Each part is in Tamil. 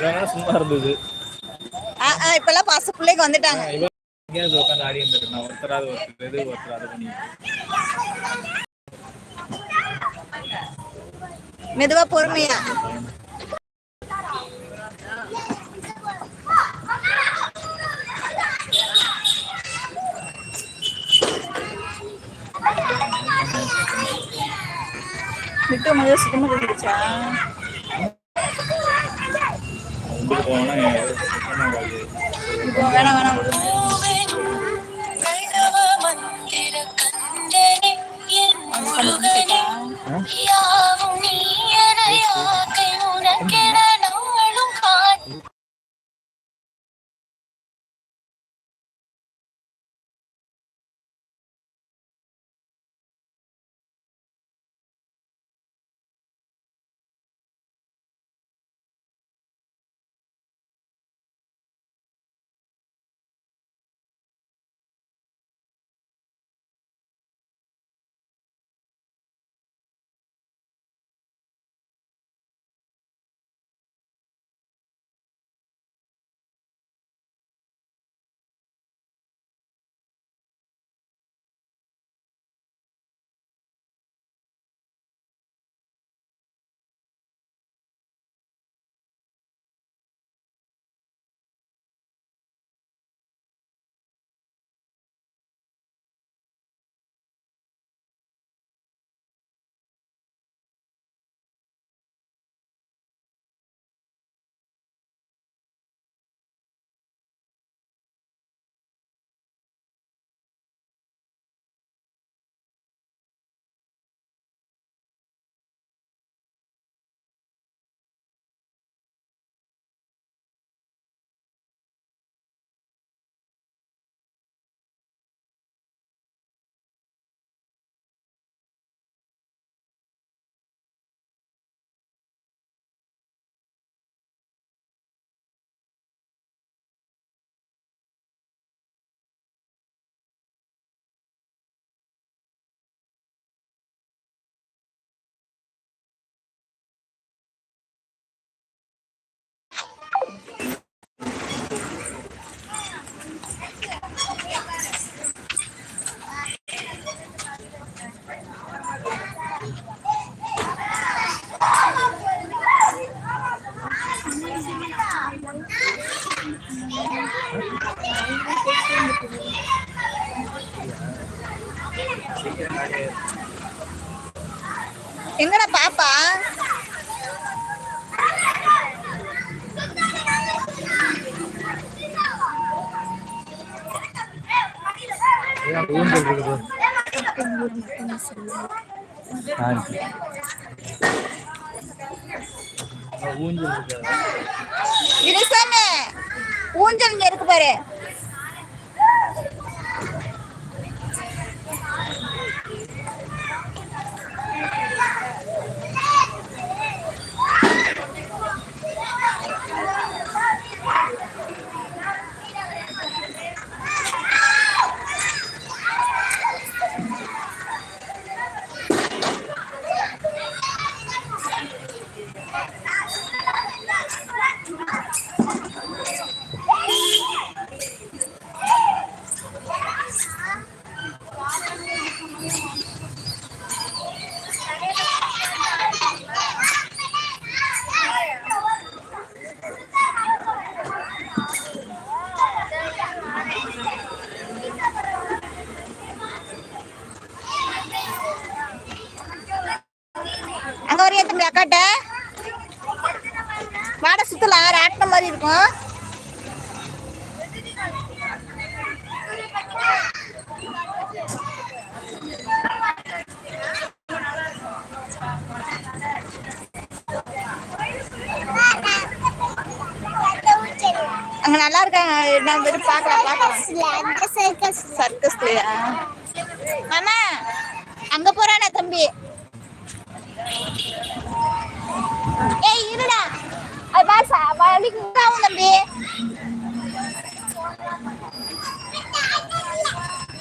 இவங்க சும்மா இருந்தது. இப்பெல்லாம் பச பிள்ளைக்கு வந்துட்டாங்க. மெதுவா பொறுமையா. விட்டு முதல்ல சுத்தமாக இருந்துச்சா ஸ்கூலுக்கு வேணாம் வேணாம் ஊஞ்சல் இருக்கு பாரு.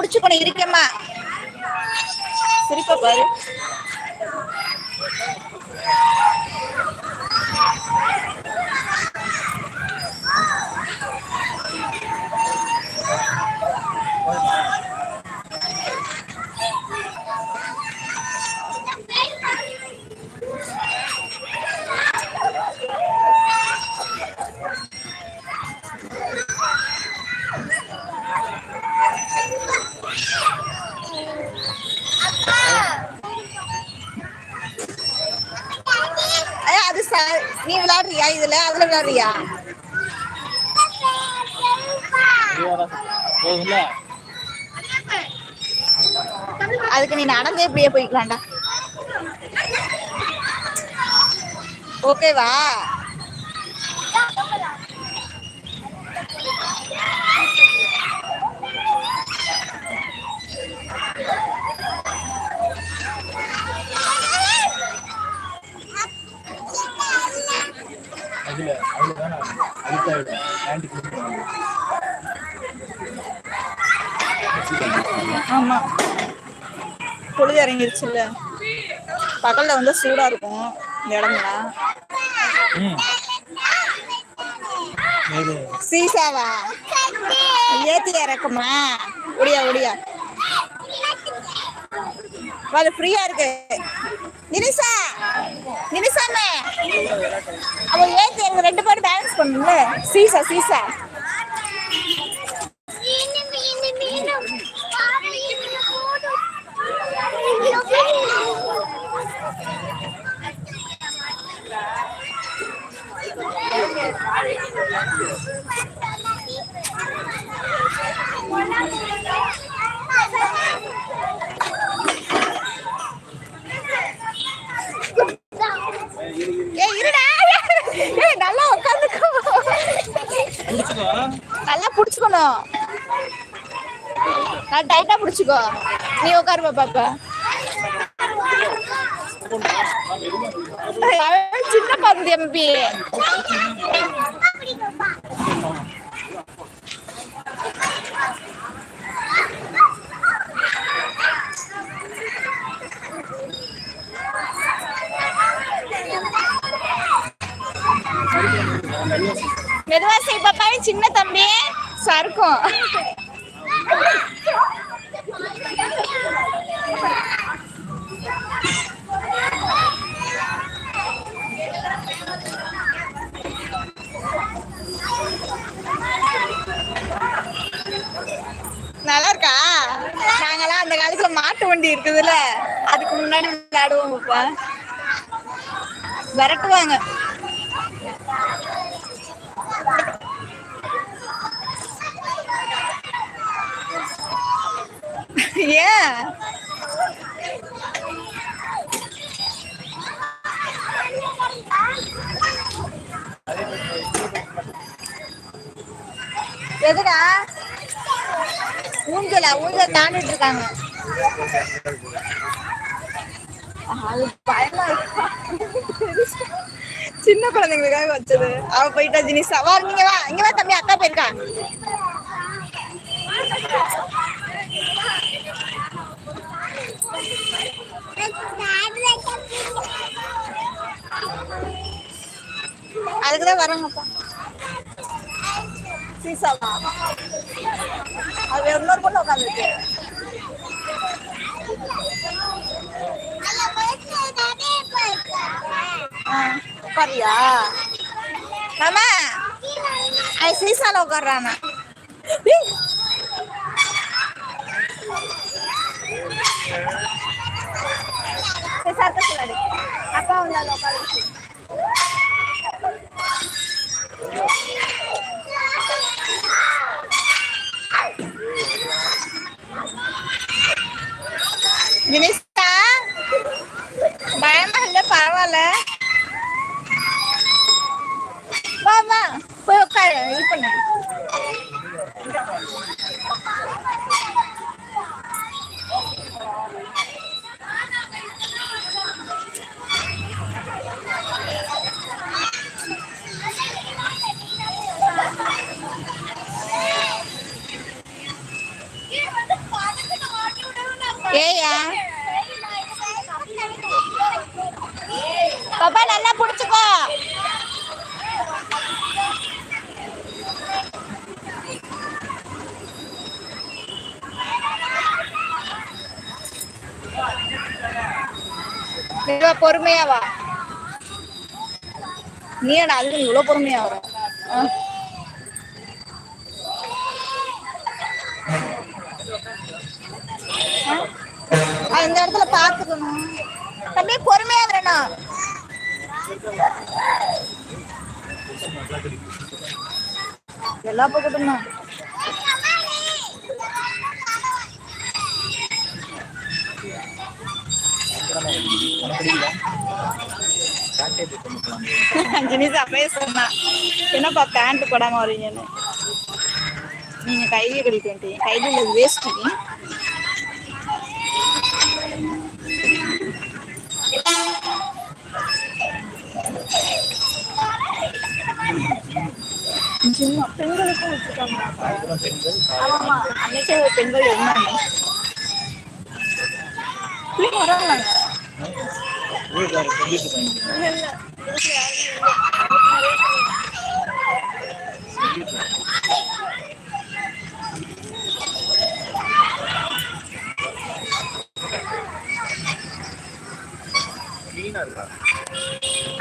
புடிச்சுக்கணும் இருக்கேம்மா. சிரிப்ப பாரு. நடந்தே இப்படியே போய்க்கலாம்டா ஓகேவா அதுல அதுல வேணாம் அதுக்காக ஆண்டி ஆமா பொழுது இறங்கிருச்சுல்ல பகல்ல வந்து சூடா இருக்கும் இடம்லாம். சீசாவா? ஏத்தி இறக்குமா? ஒடியா ஒடியா. அது ஃப்ரீயா இருக்கு. நினிசா நினிசாமே அவ ஏத்தி எங்க ரெண்டு பேரும் பேலன்ஸ் பண்ணும்ல. சீசா சீசா ஏய் இருடா ஏய் நல்லா உட்காந்துக்கோ பிடிச்சிக்கோ நல்லா புடிச்சுக்கணும் நான் டைட்டா புடிச்சுக்கோ. நீ உட்காரு பாப்பா சின்ன பந்து எம்பி இருக்கும் நல்லா இருக்கா நாங்கெல்லாம் அந்த காலத்துல மாட்டு வண்டி இருக்குதுல்ல அதுக்கு முன்னாடி விளையாடுவோம் விரட்டுவாங்க. ஏன் எதுடா? ஊஞ்சல? ஊஞ்சல் தாண்டிட்டு இருக்காங்க அது பயமா சின்ன குழந்தைங்களுக்காக வச்சது. அவ போயிட்டா ஜினி சவால் நீங்க வா இங்க வா தம்பி அக்கா போயிருக்கா. அதுக்குதான் வரோங்கப்பா சீசாவா அது இன்னொரு பொண்ணு உட்காந்துருக்கு உட்காரியா மாமா அது சீசால அப்பா வந்து உட்காந்து ஏயா பாப்பா நல்லா புடிச்சுக்கோ. பொறுமையாவா நீ அது இவ்வளவு பொறுமையா வரும் ஆ. ஆ? ஆ, பாத்துக்கணும். தம்பி பொறுமையா வரணும் எல்லா பக்கத்தும் தான் ஜினிஸ் அப்பவே சொன்னா. என்னப்பா பேண்ட் போடாம வரீங்கன்னு. நீங்க கையில கழிக்க வேண்டிய கையில வேஸ்ட் சின்ன பெண்களுக்கும் வச்சுருக்காங்க. ஆமா அன்னைக்கே பெண்கள் இருந்தாங்க. பிள்ளைங்க வராங்க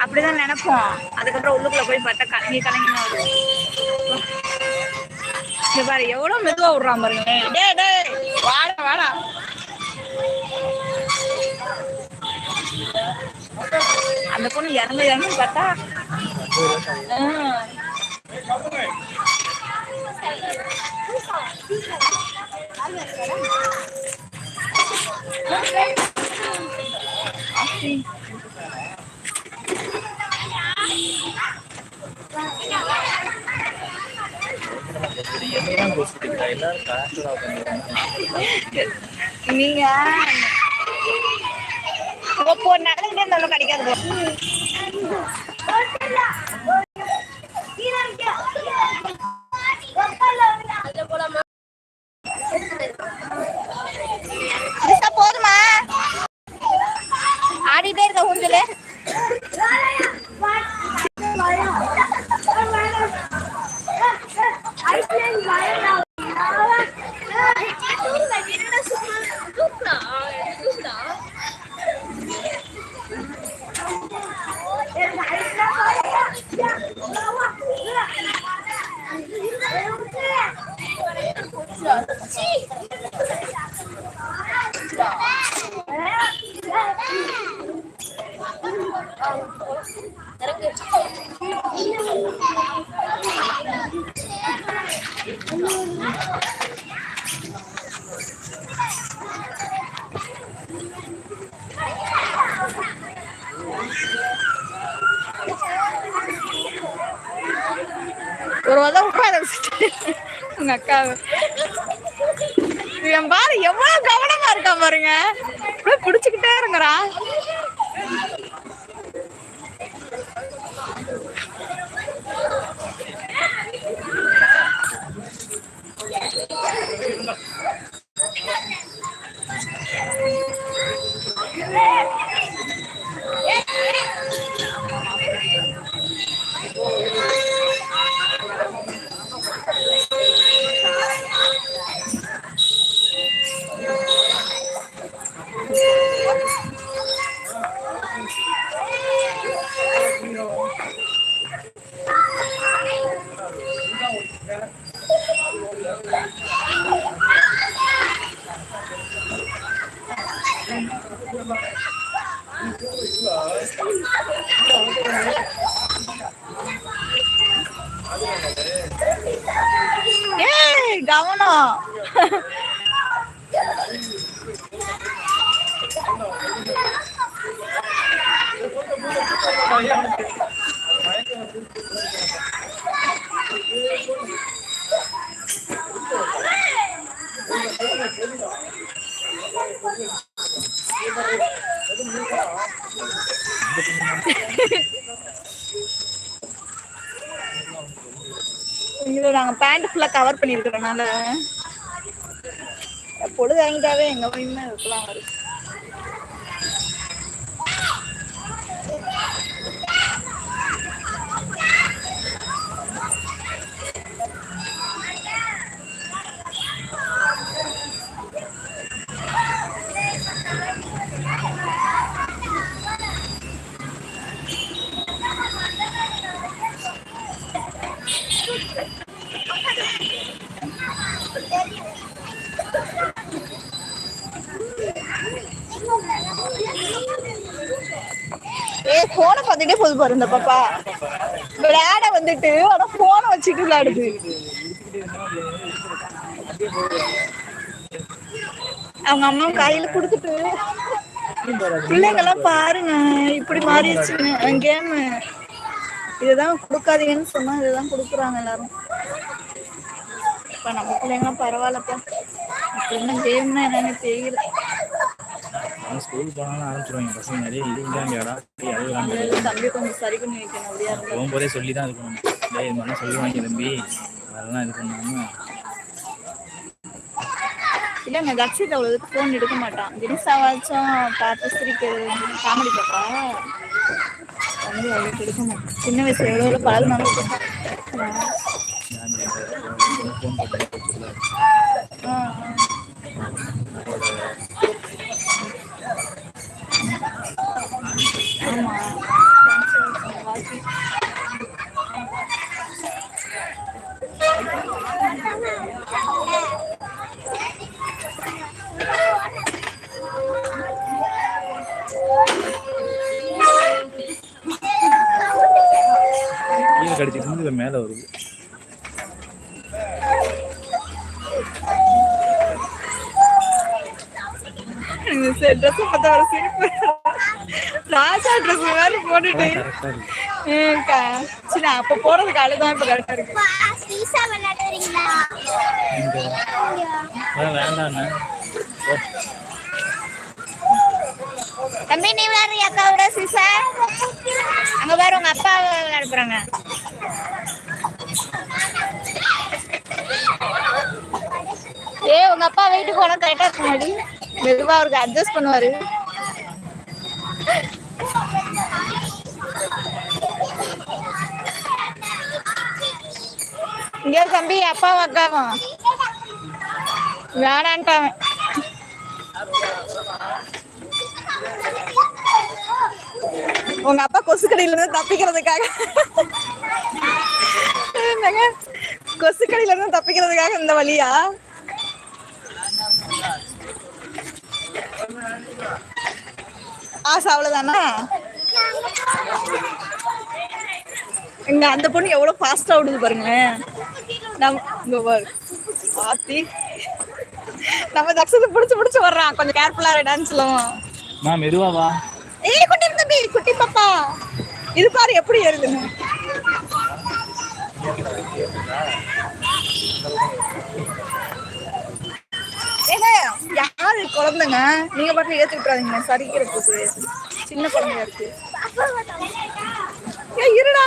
அப்படிதான் நினைப்போம். அதுக்கப்புறம் உள்ளுக்குள்ள போய் பார்த்தா கலங்கி கலங்கி வரும் இங்க பாரு எவ்வளவு மெதுவா விடுறான் பாருங்க டே டே வாடா வாடா அந்த பொண்ணு இறந்து இறந்து பார்த்தா Thank you பேசிட்டு இருக்கா? எல்லாரும் casual-ஆ உட்கார்ந்து நீங்க? போனாலும் நடந்துட்டே கிடைக்காது ரூபா தான் உட்கார வச்சுட்டு உங்க அக்காவை என் பாரு எவ்வளவு கவனமா இருக்கான் பாருங்க அப்படியே பிடிச்சுக்கிட்டே ஏய் கவனம் இதுல ஃபுல்லா கவர் பண்ணிருக்கிறனால. பொழுது வாங்கிட்டாவே எங்க போயுமே இருக்கலாம் வருது பார்த்துட்டே போது பாரு இந்த பாப்பா. விளையாட வந்துட்டு ஆனா போனை வச்சுட்டு விளையாடுது. அவங்க அம்மா கையில கொடுத்துட்டு பிள்ளைங்கெல்லாம் பாருங்க இப்படி மாறிடுச்சுங்க கேம் இதுதான் கொடுக்காதீங்கன்னு சொன்னா இதுதான் கொடுக்குறாங்க எல்லாரும். இப்ப நம்ம பிள்ளைங்களாம் பரவாயில்லப்பா. இப்ப என்ன கேம்னா என்னன்னு தெரியல. அவன் ஸ்கூல் போனாலும் ஆரம்பிச்சிருவாங்க. பசங்க நிறைய இது விளையாண்டு இருந்தா? போகும்போதே சொல்லி தான் இருக்கணும் டேய் இது மாதிரிலாம் சொல்லுவாங்க தம்பி. அதெல்லாம் இது பண்ணாம. இல்லைங்க தக்ஷித் அவ்வளோதுக்கு ஃபோன் எடுக்க மாட்டான். தினிசாவாச்சும் பார்த்து சிரிக்க காமெடி பாப்பா. வந்து அவ்வளோக்கு எடுக்க மாட்டான். சின்ன வயசுல எவ்வளோ எவ்வளோ பழகினாலும். ஃபோன் ஆ, ஆ. கடிச்சிட்டு மேலே வருது. ட்ரெஸ் பார்த்தா ஒரு சிரிப்பு. ராஜா ட்ரெஸ் மாதிரி போட்டுட்டு. சரி அப்ப போறதுக்கு அழுதான் இப்ப கரெக்டா இருக்கு. தம்பி நீ விளையாடுறியா அக்காவோட சீசா? அங்க பாரு உங்க அப்பா விளையாட போறாங்க. ஏ உங்க அப்பா வீட்டுக்கு போனா கரெக்டா இருக்கும் மெதுவா அவருக்கு அட்ஜஸ்ட் பண்ணுவாரு. இங்கே தம்பி அப்பாவும் அக்காவும் வேணான்ட்டாவன் உங்க அப்பா கொசுக்கடியில இருந்து தப்பிக்கிறதுக்காக. கொசு கடையில இருந்து தப்பிக்கிறதுக்காக இந்த வழியா? ஆசை அவ்வளவுதானா? இங்க அந்த பொண்ணு எவ்வளவு ஃபாஸ்டா ஓடுது பாருங்களேன். பாரு. ஆத்தி. நம்ம தக்ஷத்தை புடிச்சு புடிச்சு வர்றான். கொஞ்சம் கேர்ஃபுல்லா டான்ஸ்லாம் மா மெதுவா வா. ஏய் குட்டி தம்பி குட்டி பாப்பா. இது பாரு எப்படி ஏறுதுன்னு. யாரு குழந்தைங்க? நீங்க பாட்டு ஏத்தி விட்டுறாதீங்க சரிக்கிறதுக்கு சின்ன குழந்தையா இருக்கு. ஏய் இருடா.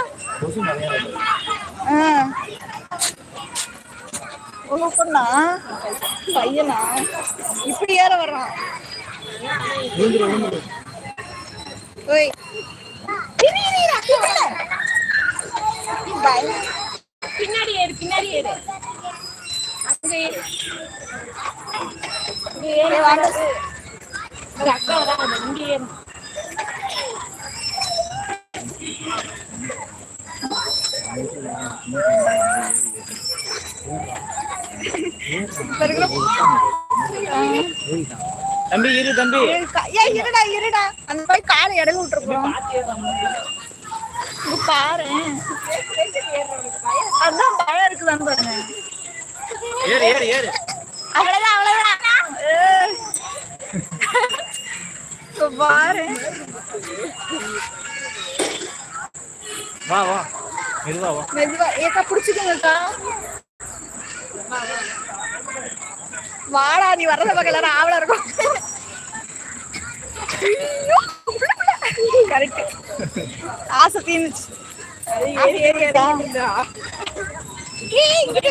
ஆ. உங்க பொண்ணா பையனா? இப்படி ஏற வர்றான். ஓய். பின்னாடி ஏறு பின்னாடி ஏறு. அங்க ஏறு. அக்கா இங்க ஏறு இப்ப இருக்கிற தம்பி இரு தம்பி. ஏய், ஏய், இருடா இருடா. அந்த போய் காலை இடையில விட்டுருப்போம் இங்க பாரு. அதான் பயம் இருக்குதான்னு பாருங்க. ஏறு ஏறு ஏறு. அவ்வளவுதான் அவ்வளவுதான். பாரு. வா வா. மெதுவா வா. மெதுவா. ஏக்கா புடிச்சுக்கோங்கக்கா. வாடா நீ வர்றத பார்க்க எல்லாரும் ஆவலா இருக்கும். கரெக்ட் ஆசை தீர்ந்துச்சு ஆசை தீர்ந்துச்சா? ஏய், இங்கிட்டு